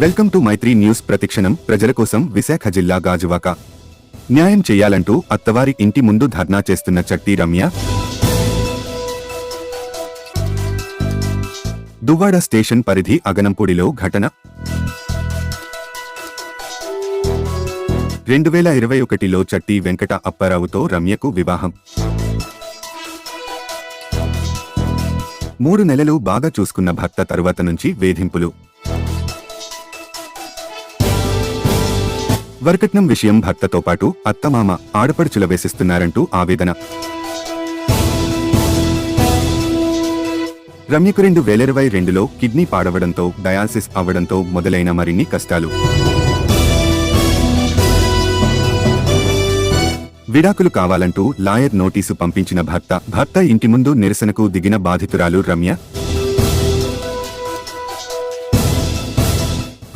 Welcome to Mythri news ప్రతిక్షణం. ప్రజల కోసం విశాఖ జిల్లా గాజువాక. న్యాయం చేయాలంటూ అత్తవారి ఇంటి ముందు ధర్నా చేస్తున్న చట్టి రమ్య. దువ్వాడ స్టేషన్ పరిధి అగనంపూడిలో ఘటన. రెండు వేల ఇరవై ఒకటిలో చట్టి వెంకట అప్పారావుతో రమ్యకు వివాహం. మూడు నెలలు బాగా చూసుకున్న భర్త తరువాత నుంచి వేధింపులు. వరకట్నం విషయం భర్తతో పాటు అత్తమామ ఆడపడుచుల వేసిస్తున్నారంటూ ఆవేదన. రమ్యకు రెండు వేల ఇరవై రెండులో కిడ్నీ పాడవడంతో డయాలసిస్ అవ్వడంతో మొదలైన మరిన్ని కష్టాలు. విడాకులు కావాలంటూ లాయర్ నోటీసు పంపించిన భర్త భర్త ఇంటి ముందు నిరసనకు దిగిన బాధితురాలు రమ్య.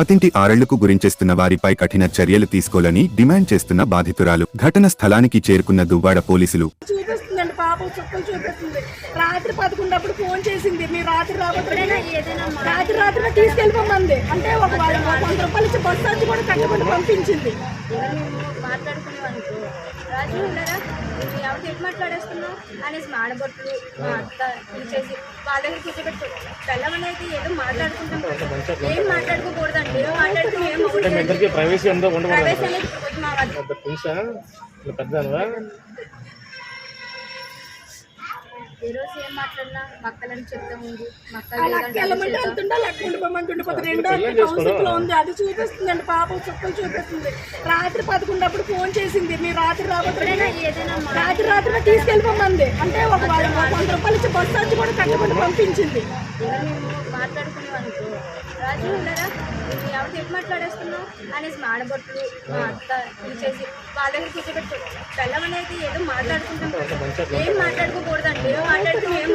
అతింటి ఆరేళ్ళకు గురించేస్తున్న వారిపై కఠిన చర్యలు తీసుకోవాలని డిమాండ్ చేస్తున్న బాధితురాలు. ఘటన స్థలానికి చేరుకున్న దువ్వాడ పోలీసులు. చూపిస్తుందండి పాపం చుక్కలు చూపిస్తుంది. రాత్రి పదకొండప్పుడు ఫోన్ చేసింది. మీరు రాత్రి రాబోతున్నా రాత్రి రాత్రి తీసుకెళ్ళిపోమంది. అంటే ఒక వాళ్ళ ఒక వంద రూపాయలు ఇచ్చి బస్సు వచ్చి కూడా కట్టబడి పంపించింది. మాట్లాడుకునేవానుకో రాజు నువ్వు ఎవరికి ఎటు మాట్లాడేస్తున్నావు? అనేసి మాడబొట్లు మా అత్త తీసేసి వాళ్ళ దగ్గర కూర్చోబెట్టు అనేది ఏదో మాట్లాడుకుంటాం. ఏం మాట్లాడుకోకూడదండి? ఏం మాట్లాడుకుని ఏం మీ ప్రైవేస్ అనేది మా ఏ రోజు ఏం మాట్లాడినా మక్కలని చెప్తా ముందు. మక్కలు ఆ లక్క వెళ్ళమంటే వెళ్తుండే లక్క ఉండిపోమంటే ఉండిపోతుంది రెండో కౌన్సిల్లో ఉంది అది చూపిస్తుందండి పాపం చుక్కలు చూపిస్తుంది. రాత్రి పదకొండప్పుడు ఫోన్ చేసింది మీరు రాత్రి రాబోతున్నా ఏదైనా రాత్రి రాత్రి తీసుకెళ్ళిపోమంది. అంటే ఒక వాళ్ళ ఒక వంద రూపాయలు ఇచ్చి బస్సు కట్టబడి పంపించింది. రాజు ఉండరా ఎవరికి ఎటు మాట్లాడేస్తున్నావు? అనేసి మాడబొట్లు మా అత్త తీసేసి వాళ్ళ దగ్గర కూర్చోబెట్టు. బెల్లం అనేది ఏదో మాట్లాడుకుంటాం. ఏం మాట్లాడుకోకూడదండి ఏం మాట్లాడుకుని ఏం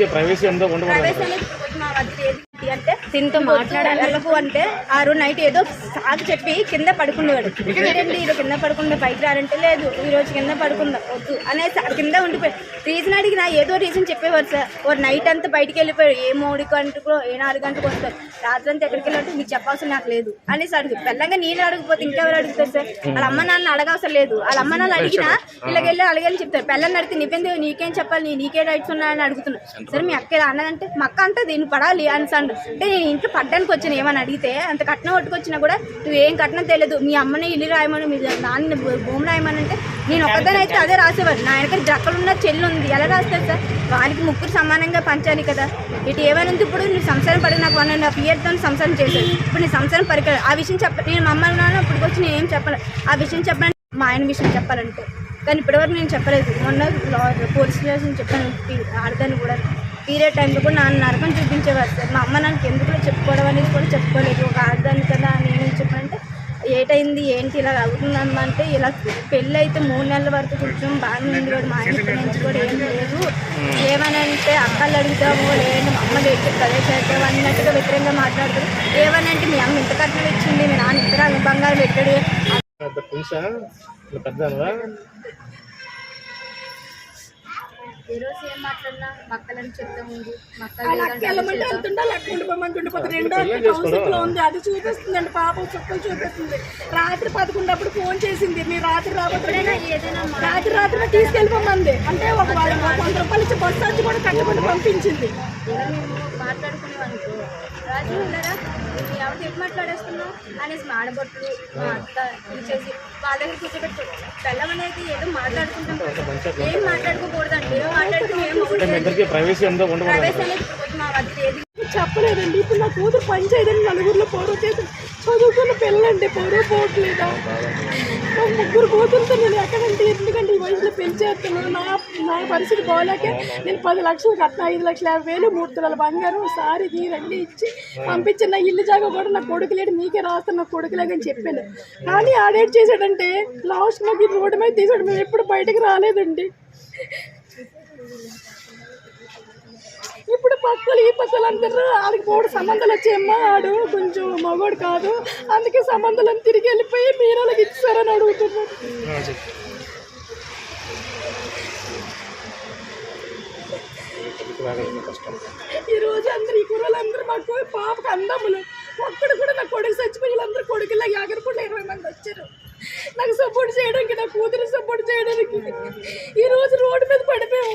మీ ప్రైవసీ అనేది మా వద్ద లేదు. అంటే దీంతో మాట్లాడాలి. వెళ్ళకు అంటే ఆ రోజు నైట్ ఏదో సాగు చెప్పి కింద పడుకునేవాడు ఏంటండి ఈరోజు కింద పడుకుంటే పైకి రారంటే లేదు ఈ రోజు కింద పడుకుందా? వద్దు అనేసి ఆ కింద ఉండిపోయి రీజన్ అడిగినా ఏదో రీజన్ చెప్పేవారు సార్. ఓ నైట్ అంతా బయటికి వెళ్ళిపోయాడు ఏ మూడు గంటకు ఏ నాలుగు గంటలకు వస్తారు. రాత్రి అంతా ఎక్కడికి వెళ్ళాలంటే మీకు చెప్పాల్సిన నాకు లేదు అనేసి అడుగు పెళ్ళంగా నేను అడగకపోతే ఇంకెవరు అడుగుతారు సార్? వాళ్ళ అమ్మ నాన్న అడగవసరం లేదు. వాళ్ళ అమ్మ నాన్న అడిగినా ఇలాగ వెళ్ళి అడగని చెప్తారు. పెళ్ళని అడిగితే నీకేంది నీకేం చెప్పాలి? నీ- నీకే రైట్స్ ఉన్నాయని అడుగుతున్నా సరే మీ అక్క అన్నదంటే మా అక్క అంటే దీన్ని పడాలి అని అండు అంటే నేను ఇంట్లో పడ్డానికి వచ్చాను ఏమని అడిగితే అంత కట్నం పట్టుకొచ్చినా కూడా నువ్వు ఏం కట్నం తెలియదు మీ అమ్మని ఇల్లు రాయమని మీ నాన్న భూమి రాయమని అంటే నేను ఒక్కదానైతే అదే రాసేవారు నా వెనక జక్కలున్న చెల్లు ఉంది. ఎలా రాస్తారు సార్? వారికి ముగ్గురు సమానంగా పంచాలి కదా. ఇటు ఏమైనా ఉంది ఇప్పుడు? నువ్వు సంసారం పడి నాకు వన్ అండ్ హాఫ్ ఇయర్తో సంసారం చేశాను ఇప్పుడు నీ సంసారం పరికర ఆ విషయం చెప్ప నేను మమ్మల్ని నాన్న ఇప్పుడు వచ్చి నేను ఏం చెప్పాలి? ఆ విషయం చెప్పాలంటే మా ఆయన విషయం చెప్పాలంటే. కానీ ఇప్పటివరకు నేను చెప్పలేదు. మొన్న పోలీస్ స్టేషన్ చెప్పాను. ఆడదాన్ని కూడా పీరియడ్ టైంలో కూడా నాన్న నరకం చూపించేవారు సార్. మా అమ్మ నాకు ఎందుకు చెప్పుకోవడం అనేది కూడా చెప్పుకోలేదు. ఒక ఆడదాన్ని కదా నేను చెప్పానంటే ఏటైంది? ఏంటి? ఇలా అవుతుందమ్మా అంటే ఇలా పెళ్ళి అయితే మూడు నెలల వరకు కొంచెం బాగానే ఉంది కూడా మా ఇంటి నుంచి కూడా ఏం లేదు. ఏమనంటే అంటే అక్కలు అడుగుతాము లేదు మా అమ్మ దగ్గర కదే చేద్దాం అన్నట్టుగా వ్యతిరేకంగా మాట్లాడుతారు ఏమనంటే అంటే మీ అమ్మ ఇంత కట్నం ఇచ్చింది మీ నాన్న ఇంత బంగారం పెట్టాడు పెద్ద ఏ రోజు ఏం మాట్లాడినా? మక్కలని చెప్తా ముందు. ఉంది. అది చూపిస్తుందండి. పాపం చుక్కలు చూపిస్తుంది. రాత్రి పదకొండప్పుడు ఫోన్ చేసింది. మీరు రాత్రి రాబోతున్నా ఏదైనా రాత్రి రాత్రి తీసుకెళ్ళిపోమంది. అంటే ఒక వంద రూపాయలు ఇచ్చి బస్సు వచ్చి కూడా కట్టబడి పంపించింది. రాజు ఉండరా ఎటు మాట్లాడేస్తున్నావు? అనేసి మాడబొట్లు మా అత్త తీసేసి వాళ్ళ దగ్గర కూర్చోబెట్టు బెల్లం అనేది ఏదో మాట్లాడుకుంటాం. ఏం మాట్లాడుకోకూడదండి ఏం ఏం మీ ఇద్దరికి ప్రైవసీ అనేది మా వద్ద లేదు చెప్పలేదండి. ఇప్పుడు నా కూతురు పని చేయదని నలుగురిలో పొరవ చేసి చదువుకున్న పిల్లండి పొరవ పోవట్లేదా? ముగ్గురు కూతురుతో నేను ఎక్కడంటే ఎందుకంటే ఈ వయసులో పెంచేస్తున్నాను నా నా పరిస్థితి పోలేక నేను పది లక్షలు కట్టిన ఐదు లక్షల యాభై వేలు మూడు తులాల బంగారం సారీ ఈ రెండు ఇచ్చి పంపించిన నా ఇల్లు జాగా కూడా నా కొడుకు లేడు మీకే రాస్తాను నా కొడుకు లేదని చెప్పాను. కానీ ఆడేట్ చేశాడంటే లాస్ట్ మాకు ఈ రోడ్డు మీద తీసాడు మేము ఎప్పుడు బయటకు రాలేదండి. పక్కలు ఈ పక్కలు అందరూ ఆడికి మూడు సంబంధాలు వచ్చాయమ్మా ఆడు కొంచెం మగోడు కాదు. అందుకే సంబంధాలను తిరిగి వెళ్ళిపోయి మీరు వాళ్ళకి ఇచ్చారని అడుగుతున్నారు. ఈరోజు ఈ అందరు ఈ కుర్రలు అందరూ మాకు పాపకు అందములు. ఒక్కడు కూడా నా కొడుకు చచ్చిపోయి అందరూ కొడుకులా యాగరకుండా ఇరవై మంది వచ్చారు. నాకు సపోర్ట్ చేయడానికి నా కూతురు సపోర్ట్ చేయడానికి. ఈరోజు రోడ్డు మీద పడిపోయాము